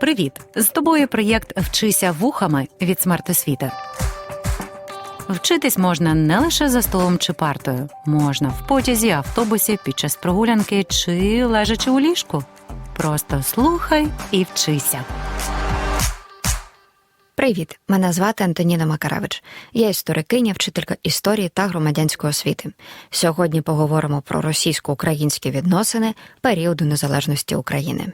Привіт! З тобою проєкт Вчися вухами від смертосвіти. Вчитись можна не лише за столом чи партою, можна в потязі, автобусі, під час прогулянки чи лежачи у ліжку. Просто слухай і вчися. Привіт, мене звати Антоніна Макаревич. Я історикиня, вчителька історії та громадянської освіти. Сьогодні поговоримо про російсько-українські відносини періоду незалежності України.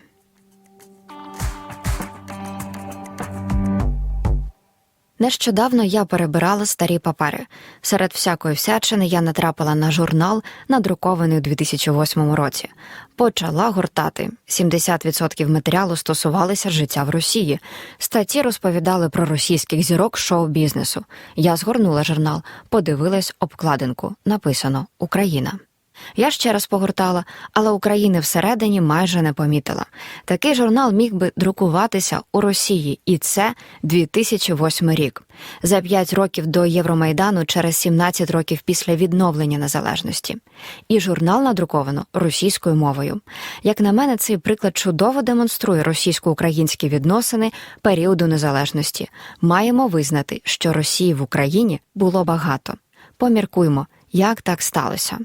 Нещодавно я перебирала старі папери. Серед всякої всячини я натрапила на журнал, надрукований у 2008 році. Почала гуртати. 70% матеріалу стосувалися життя в Росії. Статті розповідали про російських зірок шоу-бізнесу. Я згорнула журнал, подивилась обкладинку. Написано Україна. Я ще раз погортала, але України всередині майже не помітила. Такий журнал міг би друкуватися у Росії, і це 2008 рік. За 5 років до Євромайдану, через 17 років після відновлення незалежності. І журнал надруковано російською мовою. Як на мене, цей приклад чудово демонструє російсько-українські відносини періоду незалежності. Маємо визнати, що Росії в Україні було багато. Поміркуймо, як так сталося.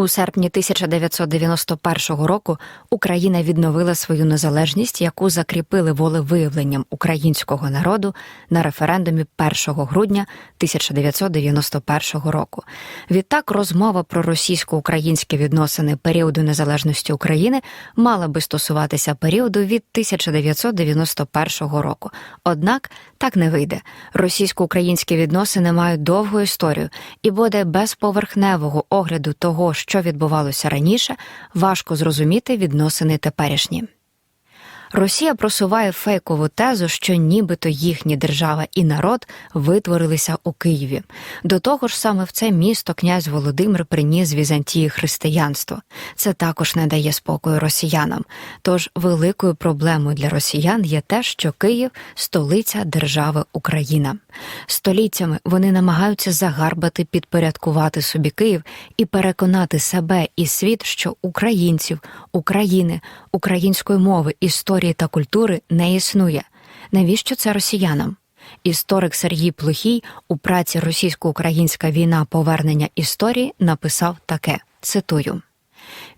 У серпні 1991 року Україна відновила свою незалежність, яку закріпили волевиявленням українського народу на референдумі 1 грудня 1991 року. Відтак розмова про російсько-українські відносини періоду незалежності України мала би стосуватися періоду від 1991 року. Однак так не вийде. Російсько-українські відносини мають довгу історію і буде без поверхневого огляду того, що відбувалося раніше, важко зрозуміти відносини теперішні. Росія просуває фейкову тезу, що нібито їхні держава і народ витворилися у Києві. До того ж, саме в це місто князь Володимир приніс Візантії християнство. Це також не дає спокою росіянам. Тож великою проблемою для росіян є те, що Київ столиця держави Україна. Століттями вони намагаються загарбати, підпорядкувати собі Київ і переконати себе і світ, що українців, України, української мови, історії та культури не існує. Навіщо це росіянам? Історик Сергій Плохій у праці Російсько-Українська війна повернення історії написав таке: цитую.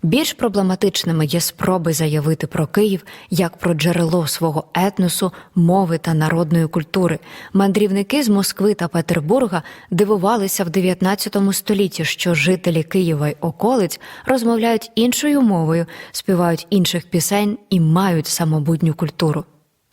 Більш проблематичними є спроби заявити про Київ як про джерело свого етносу, мови та народної культури. Мандрівники з Москви та Петербурга дивувалися в 19 столітті, що жителі Києва й околиць розмовляють іншою мовою, співають інших пісень і мають самобутню культуру.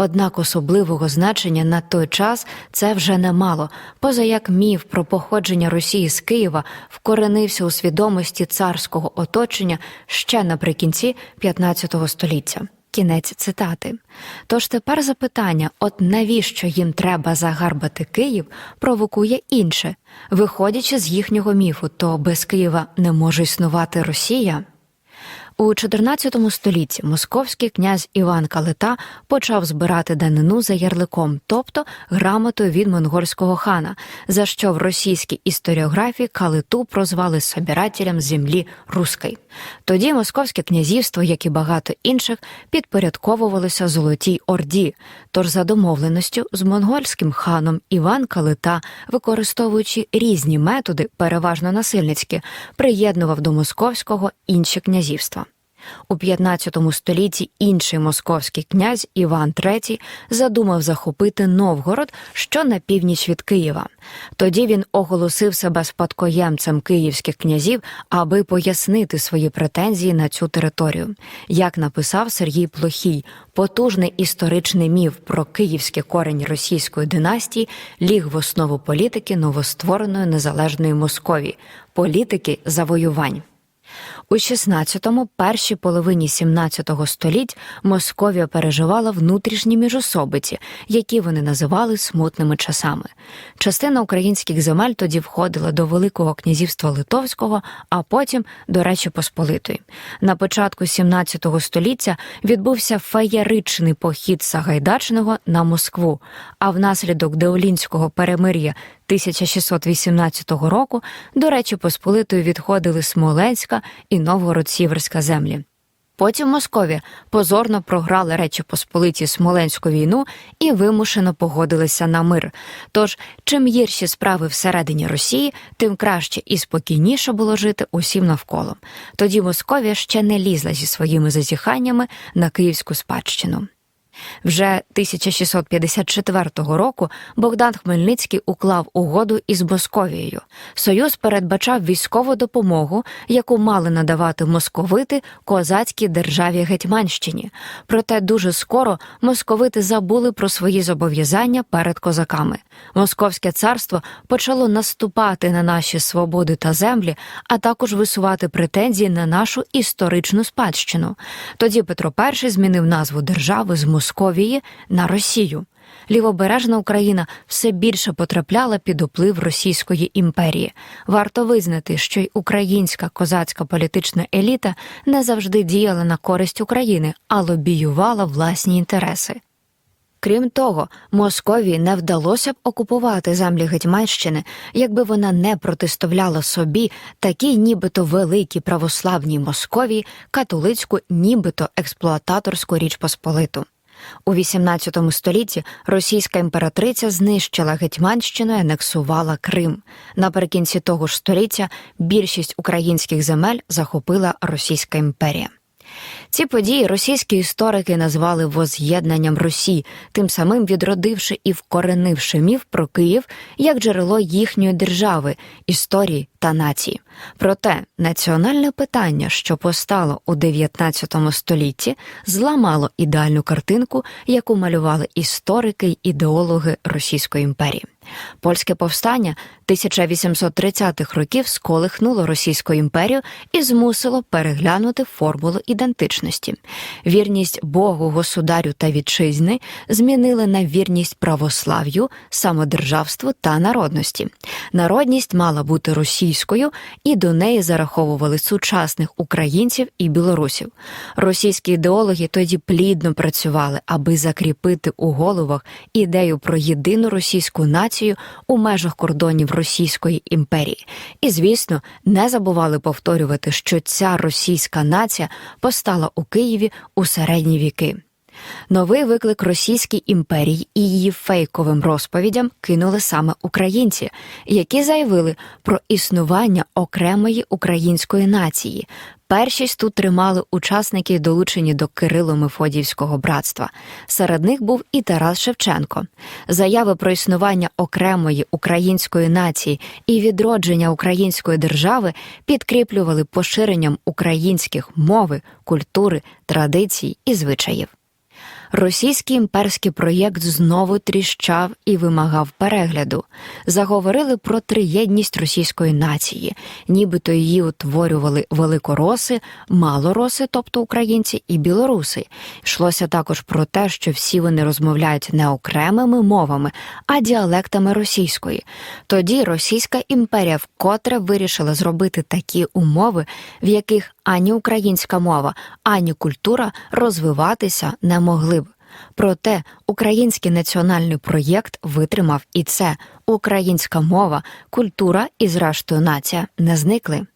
Однак особливого значення на той час це вже не мало, поза як міф про походження Росії з Києва вкоренився у свідомості царського оточення ще наприкінці 15 століття. Кінець цитати. Тож тепер запитання: от навіщо їм треба загарбати Київ, провокує інше, виходячи з їхнього міфу, то без Києва не може існувати Росія. У 14 столітті московський князь Іван Калита почав збирати данину за ярликом, тобто грамотою від монгольського хана, за що в російській історіографії Калиту прозвали собирателем землі руської. Тоді московське князівство, як і багато інших, підпорядковувалося Золотій Орді. Тож за домовленістю з монгольським ханом Іван Калита, використовуючи різні методи, переважно насильницькі, приєднував до московського інші князівства. У 15 столітті інший московський князь Іван III задумав захопити Новгород, що на північ від Києва. Тоді він оголосив себе спадкоємцем київських князів, аби пояснити свої претензії на цю територію. Як написав Сергій Плохій, потужний історичний міф про київські корені російської династії ліг в основу політики новоствореної незалежної Московії, політики завоювань. У 16-му, першій половині 17 століть Московія переживала внутрішні міжособиці, які вони називали смутними часами. Частина українських земель тоді входила до Великого князівства Литовського, а потім до Речі Посполитої. На початку 17 століття відбувся феєричний похід Сагайдачного на Москву, а внаслідок Деолінського перемир'я 1618 року до Речі Посполитої відходили Смоленська і Новгород-Сіверська землі. Потім Московія позорно програла Речі Посполиті Смоленську війну і вимушено погодилися на мир. Тож, чим гірші справи всередині Росії, тим краще і спокійніше було жити усім навколо. Тоді Московія ще не лізла зі своїми зазіханнями на київську спадщину. Вже 1654 року Богдан Хмельницький уклав угоду із Московією. Союз передбачав військову допомогу, яку мали надавати московити козацькій державі Гетьманщині. Проте дуже скоро московити забули про свої зобов'язання перед козаками. Московське царство почало наступати на наші свободи та землі, а також висувати претензії на нашу історичну спадщину. Тоді Петро І змінив назву держави з Московії на Росію. Лівобережна Україна все більше потрапляла під вплив Російської імперії. Варто визнати, що й українська козацька політична еліта не завжди діяла на користь України, а лобіювала власні інтереси. Крім того, Московії не вдалося б окупувати землі Гетьманщини, якби вона не протиставляла собі такій нібито великій православній Московії католицьку, нібито експлуататорську річ Посполиту. У XVIII столітті російська імператриця знищила Гетьманщину і анексувала Крим. Наприкінці того ж століття більшість українських земель захопила Російська імперія. Ці події російські історики назвали воз'єднанням Росії, тим самим відродивши і вкоренивши міф про Київ як джерело їхньої держави, історії та нації. Проте національне питання, що постало у 19 столітті, зламало ідеальну картинку, яку малювали історики й ідеологи Російської імперії. Польське повстання 1830-х років сколихнуло Російську імперію і змусило переглянути формулу ідентичності. Вірність Богу, государю та вітчизни змінили на вірність православ'ю, самодержавству та народності. Народність мала бути російською, і до неї зараховували сучасних українців і білорусів. Російські ідеологи тоді плідно працювали, аби закріпити у головах ідею про єдину російську націю у межах кордонів Російської імперії. І, звісно, не забували повторювати, що ця російська нація постала у Києві у середні віки. Новий виклик Російській імперії і її фейковим розповідям кинули саме українці, які заявили про існування окремої української нації. Першість тут тримали учасники, долучені до Кирило-Мефодіївського братства. Серед них був і Тарас Шевченко. Заяви про існування окремої української нації і відродження української держави підкріплювали поширенням українських мови, культури, традицій і звичаїв. Російський імперський проєкт знову тріщав і вимагав перегляду. Заговорили про триєдність російської нації, нібито її утворювали великороси, малороси, тобто українці, і білоруси. Йшлося також про те, що всі вони розмовляють не окремими мовами, а діалектами російської. Тоді Російська імперія вкотре вирішила зробити такі умови, в яких ані українська мова, ані культура розвиватися не могли б. Проте український національний проєкт витримав і це українська мова, культура і, зрештою, нація не зникли.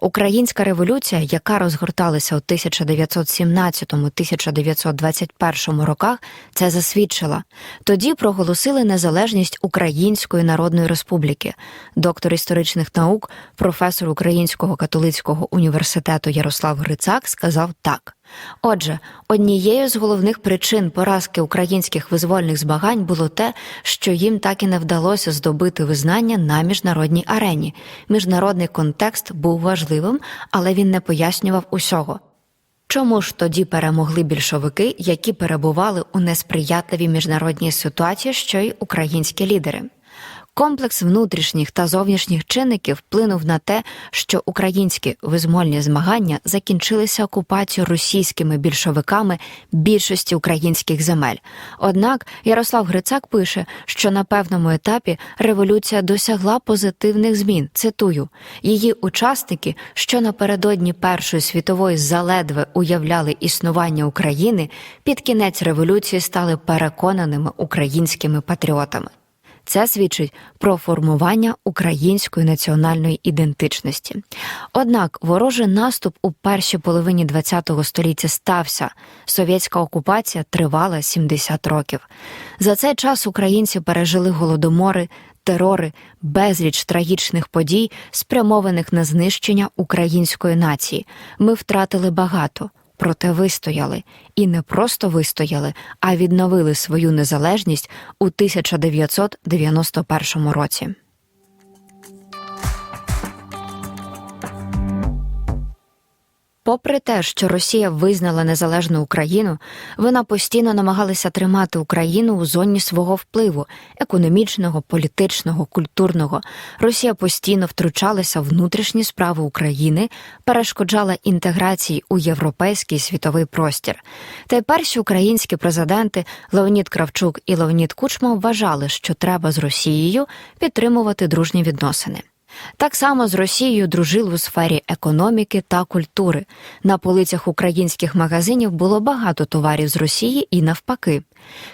Українська революція, яка розгорталася у 1917-1921 роках, це засвідчила. Тоді проголосили незалежність Української Народної Республіки. Доктор історичних наук, професор Українського католицького університету Ярослав Грицак сказав так. Отже, однією з головних причин поразки українських визвольних змагань було те, що їм так і не вдалося здобити визнання на міжнародній арені. Міжнародний контекст був важливим, але він не пояснював усього. Чому ж тоді перемогли більшовики, які перебували у несприятливій міжнародній ситуації, що й українські лідери? Комплекс внутрішніх та зовнішніх чинників вплинув на те, що українські визвольні змагання закінчилися окупацією російськими більшовиками більшості українських земель. Однак Ярослав Грицак пише, що на певному етапі революція досягла позитивних змін. Цитую її учасники, що напередодні Першої світової заледве уявляли існування України, під кінець революції стали переконаними українськими патріотами. Це свідчить про формування української національної ідентичності. Однак ворожий наступ у першій половині ХХ століття стався. Совєтська окупація тривала 70 років. За цей час українці пережили голодомори, терори, безліч трагічних подій, спрямованих на знищення української нації. Ми втратили багато. Проте вистояли і не просто вистояли, а відновили свою незалежність у 1991 році. Попри те, що Росія визнала незалежну Україну, вона постійно намагалася тримати Україну у зоні свого впливу економічного, політичного, культурного. Росія постійно втручалася в внутрішні справи України, перешкоджала інтеграції у європейський світовий простір. Та й перші українські президенти Леонід Кравчук і Леонід Кучма вважали, що треба з Росією підтримувати дружні відносини. Так само з Росією дружили у сфері економіки та культури. На полицях українських магазинів було багато товарів з Росії і навпаки.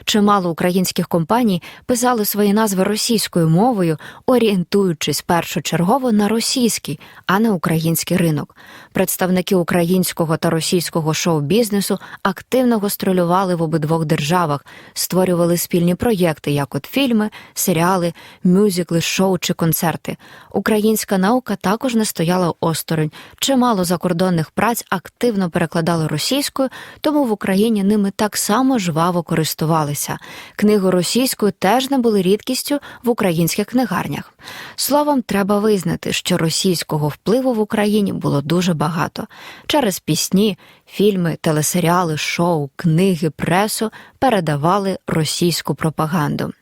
Чимало українських компаній писали свої назви російською мовою, орієнтуючись першочергово на російський, а не український ринок. Представники українського та російського шоу-бізнесу активно гастролювали в обидвох державах, створювали спільні проєкти, як от фільми, серіали, мюзикли, шоу чи концерти. Українська наука також не стояла осторонь. Чимало закордонних праць активно перекладали російською, тому в Україні ними так само жваво користувалися. Книги російською теж не були рідкістю в українських книгарнях. Словом, треба визнати, що російського впливу в Україні було дуже багато. Через пісні, фільми, телесеріали, шоу, книги, пресу передавали російську пропаганду.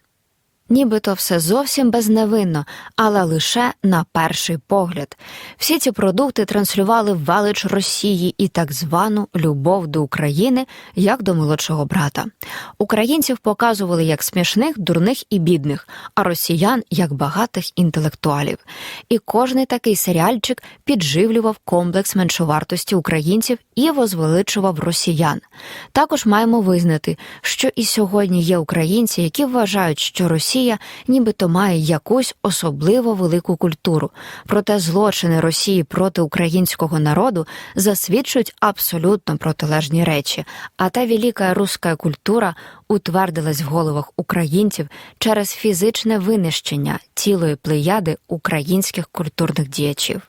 Нібито все зовсім безневинно, але лише на перший погляд. Всі ці продукти транслювали велич Росії і так звану любов до України як до молодшого брата. Українців показували як смішних, дурних і бідних, а росіян як багатих інтелектуалів. І кожний такий серіальчик підживлював комплекс меншовартості українців і возвеличував росіян. Також маємо визнати, що і сьогодні є українці, які вважають, що Росія Росія нібито має якусь особливо велику культуру. Проте злочини Росії проти українського народу засвідчують абсолютно протилежні речі. А та велика руська культура утвердилась в головах українців через фізичне винищення цілої плеяди українських культурних діячів.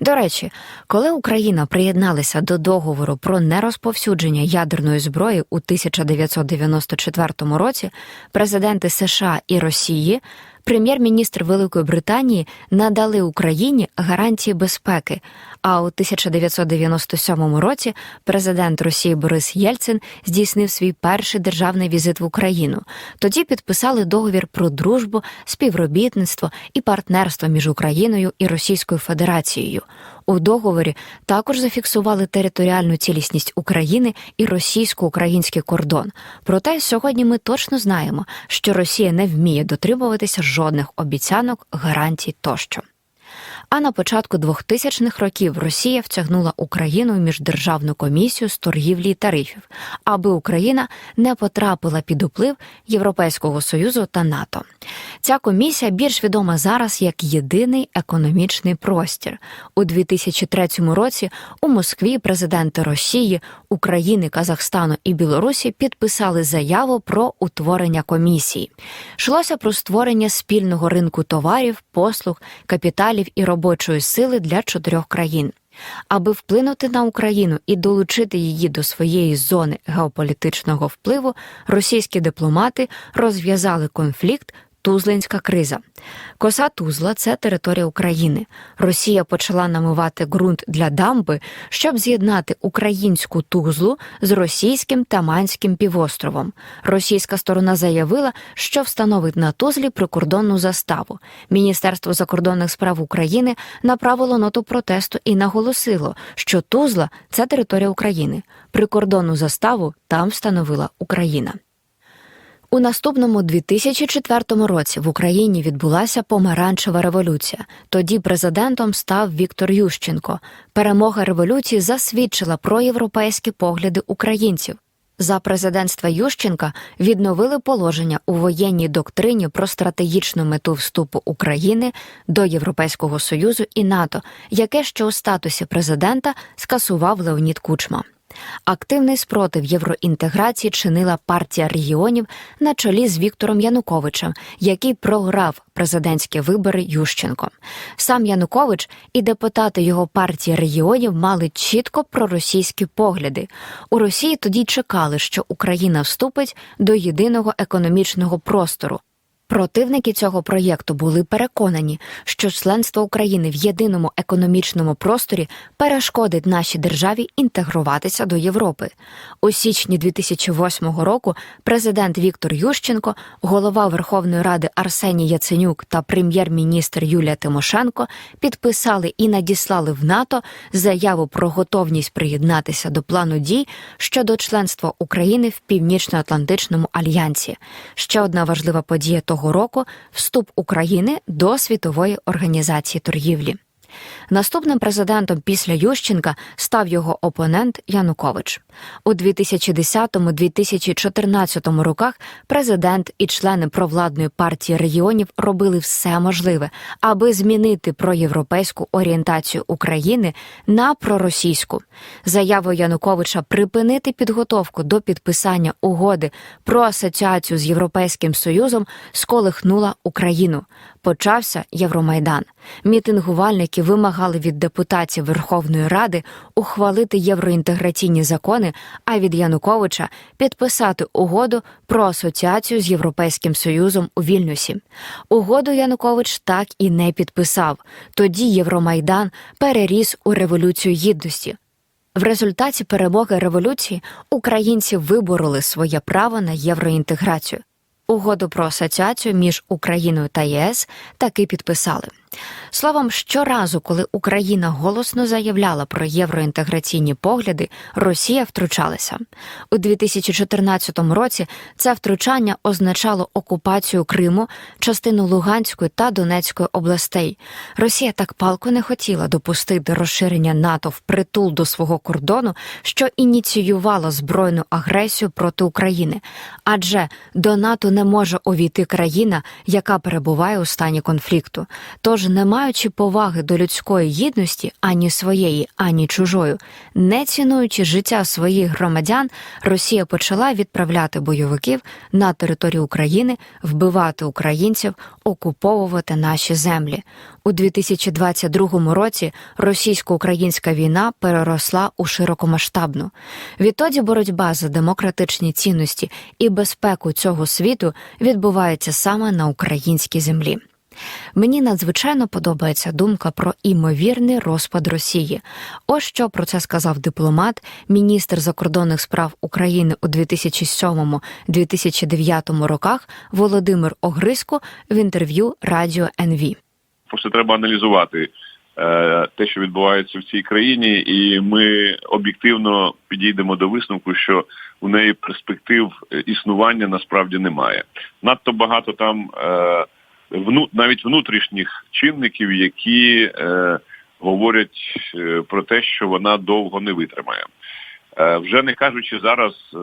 До речі, коли Україна приєдналася до договору про нерозповсюдження ядерної зброї у 1994 році, президенти США і Росії, прем'єр-міністр Великої Британії надали Україні гарантії безпеки. А у 1997 році президент Росії Борис Єльцин здійснив свій перший державний візит в Україну. Тоді підписали договір про дружбу, співробітництво і партнерство між Україною і Російською Федерацією. У договорі також зафіксували територіальну цілісність України і російсько-український кордон. Проте сьогодні ми точно знаємо, що Росія не вміє дотримуватися жодних обіцянок, гарантій тощо. А на початку 2000-х років Росія втягнула Україну в міждержавну комісію з торгівлі і тарифів, аби Україна не потрапила під уплив Європейського союзу та НАТО. Ця комісія більш відома зараз як єдиний економічний простір. У 2003 році у Москві президенти Росії, України, Казахстану і Білорусі підписали заяву про утворення комісії. Йшлося про створення спільного ринку товарів, послуг, капіталів і робочої сили для чотирьох країн. Аби вплинути на Україну і долучити її до своєї зони геополітичного впливу, російські дипломати розв'язали конфлікт. Тузлинська криза. Коса Тузла це територія України. Росія почала намивати ґрунт для дамби, щоб з'єднати українську Тузлу з російським Таманським півостровом. Російська сторона заявила, що встановить на Тузлі прикордонну заставу. Міністерство закордонних справ України направило ноту протесту і наголосило, що Тузла це територія України. Прикордонну заставу там встановила Україна. У наступному 2004 році в Україні відбулася помаранчева революція. Тоді президентом став Віктор Ющенко. Перемога революції засвідчила про європейські погляди українців. За президентства Ющенка відновили положення у воєнній доктрині про стратегічну мету вступу України до Європейського союзу і НАТО, яке ще у статусі президента скасував Леонід Кучма. Активний спротив євроінтеграції чинила партія регіонів на чолі з Віктором Януковичем, який програв президентські вибори Ющенко. Сам Янукович і депутати його партії регіонів мали чітко проросійські погляди. У Росії тоді чекали, що Україна вступить до єдиного економічного простору. Противники цього проєкту були переконані, що членство України в єдиному економічному просторі перешкодить нашій державі інтегруватися до Європи. У січні 2008 року президент Віктор Ющенко, голова Верховної Ради Арсеній Яценюк та прем'єр-міністр Юлія Тимошенко підписали і надіслали в НАТО заяву про готовність приєднатися до плану дій щодо членства України в Північно-Атлантичному альянсі. Ще одна важлива подія того року вступ України до світової організації торгівлі. Наступним президентом після Ющенка став його опонент Янукович. У 2010-2014 роках президент і члени провладної партії регіонів робили все можливе, аби змінити проєвропейську орієнтацію України на проросійську. Заяву Януковича припинити підготовку до підписання угоди про асоціацію з Європейським Союзом сколихнула Україну. Почався Євромайдан. Мітингувальники вимагали від депутатів Верховної Ради ухвалити євроінтеграційні закони, а від Януковича підписати угоду про асоціацію з Європейським Союзом у Вільнюсі. Угоду Янукович так і не підписав. Тоді Євромайдан переріс у революцію гідності. В результаті перемоги революції українці вибороли своє право на євроінтеграцію. Угоду про асоціацію між Україною та ЄС таки підписали. Словом, щоразу, коли Україна голосно заявляла про євроінтеграційні погляди, Росія втручалася. У 2014 році це втручання означало окупацію Криму, частину Луганської та Донецької областей. Росія так палко не хотіла допустити розширення НАТО в притул до свого кордону, що ініціювало збройну агресію проти України. Адже до НАТО не може увійти країна, яка перебуває у стані конфлікту. Тож, не маючи поваги до людської гідності ані своєї, ані чужої, не цінуючи життя своїх громадян, Росія почала відправляти бойовиків на територію України, вбивати українців, окуповувати наші землі. У 2022 році російсько-українська війна переросла у широкомасштабну. Відтоді боротьба за демократичні цінності і безпеку цього світу відбувається саме на українській землі. Мені надзвичайно подобається думка про імовірний розпад Росії. Ось що про це сказав дипломат, міністр закордонних справ України у 2007-2009 роках Володимир Огрисько в інтерв'ю Радіо НВ. Просто треба аналізувати е, те, що відбувається в цій країні, і ми об'єктивно підійдемо до висновку, що у неї перспектив існування насправді немає. Надто багато там. Е, вну, навіть внутрішніх чинників, які е, говорять е, про те, що вона довго не витримає. Е, вже не кажучи зараз е,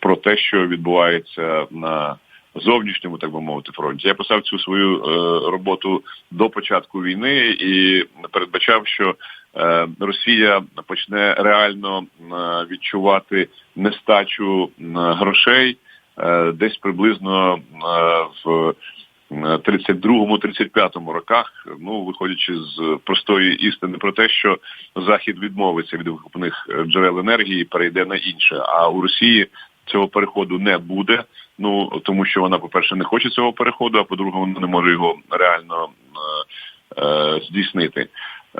про те, що відбувається на зовнішньому, так би мовити, фронті. Я писав цю свою е, роботу до початку війни і передбачав, що е, Росія почне реально е, відчувати нестачу грошей десь приблизно в 32-35 роках, ну виходячи з простої істини про те, що захід відмовиться від викупних джерел енергії, перейде на інше. А у Росії цього переходу не буде. Ну тому, що вона, по перше, не хоче цього переходу, а по-друге, вона не може його реально е, е, здійснити.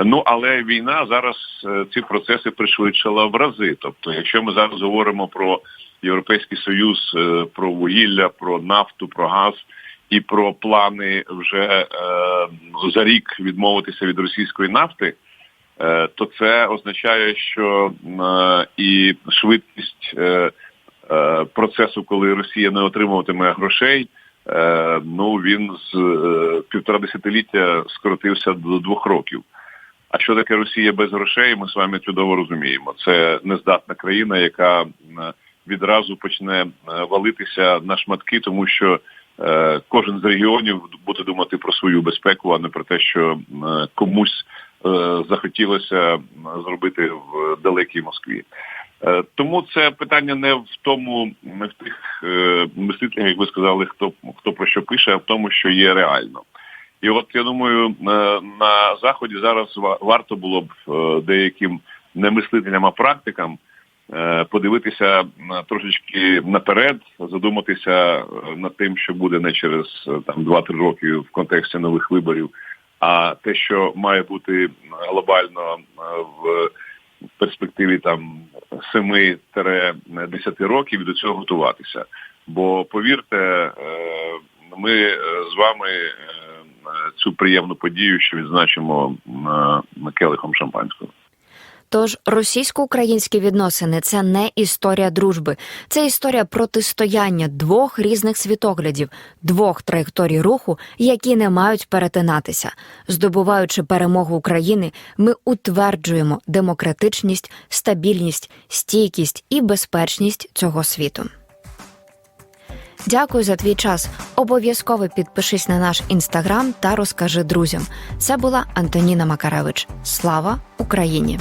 Ну але війна зараз е, ці процеси пришвидшила в рази. Тобто, якщо ми зараз говоримо про європейський союз, е, про вугілля, про нафту, про газ і про плани вже е, за рік відмовитися від російської нафти, е, то це означає, що е, і швидкість процесу, коли Росія не отримуватиме грошей, ну він з півтора десятиліття скоротився до двох років. А що таке Росія без грошей? Ми з вами чудово розуміємо. Це нездатна країна, яка відразу почне валитися на шматки, тому що кожен з регіонів буде думати про свою безпеку, а не про те, що е, комусь е, захотілося зробити в далекій Москві. Е, Тому це питання не в тому, не в тих е, мислителях, як ви сказали, хто хто про що пише, а в тому, що є реально. І от я думаю, е, на заході зараз ва- варто було б е, деяким не мислителям, а практикам е, подивитися на трошечки наперед, задуматися е, над тим, що буде не через е, там 2-3 роки в контексті нових виборів, а те, що має бути глобально е, в перспективі там 7-10 років і до цього готуватися. Бо повірте, е, ми е, з вами е, цю приємну подію, що відзначимо е, келихом шампанського. Тож російсько-українські відносини це не історія дружби, це історія протистояння двох різних світоглядів, двох траєкторій руху, які не мають перетинатися. Здобуваючи перемогу України, ми утверджуємо демократичність, стабільність, стійкість і безпечність цього світу. Дякую за твій час. Обов'язково підпишись на наш інстаграм та розкажи друзям. Це була Антоніна Макаревич. Слава Україні!